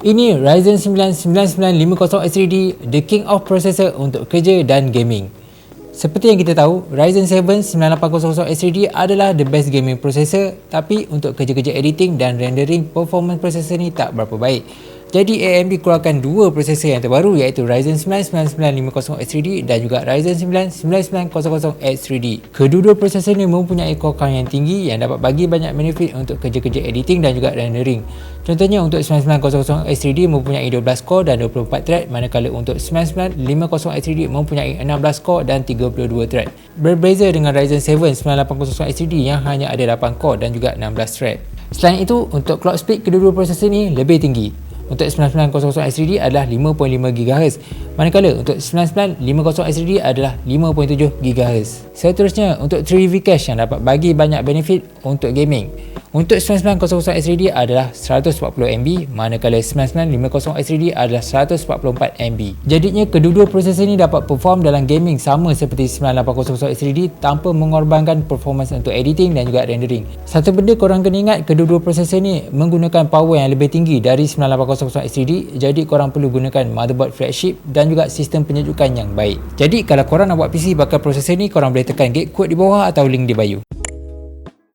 Ini Ryzen 9 9950 S3D, the king of processor untuk kerja dan gaming. Seperti yang kita tahu, Ryzen 7 9800 S3D adalah the best gaming processor tapi untuk kerja-kerja editing dan rendering, performance processor ni tak berapa baik. Jadi AMD keluarkan dua prosesor yang terbaru iaitu Ryzen 9 9950 S3D dan juga Ryzen 9 9900 S3D. Kedua-dua prosesor ini mempunyai core count yang tinggi yang dapat bagi banyak benefit untuk kerja-kerja editing dan juga rendering. Contohnya untuk 9900 S3D mempunyai 12 core dan 24 thread manakala untuk 9950 S3D mempunyai 16 core dan 32 thread. Berbeza dengan Ryzen 7 9800 S3D yang hanya ada 8 core dan juga 16 thread. Selain itu, untuk clock speed kedua-dua prosesor ini lebih tinggi untuk 9900 S3D adalah 5.5 GHz manakala untuk 9950 S3D adalah 5.7 GHz seterusnya untuk 3V cache yang dapat bagi banyak benefit untuk gaming untuk 9900 S3D adalah 140MB manakala 9950 S3D adalah 144MB. Jadinya kedua-dua prosesor ini dapat perform dalam gaming sama seperti 9800 S3D tanpa mengorbankan performance untuk editing dan juga rendering. Satu benda korang kena ingat kedua-dua prosesor ini menggunakan power yang lebih tinggi dari 9800 S3D jadi korang perlu gunakan motherboard flagship dan juga sistem penyejukan yang baik. Jadi kalau korang nak buat PC bakal prosesor ni korang boleh tekan gate code di bawah atau link di bio.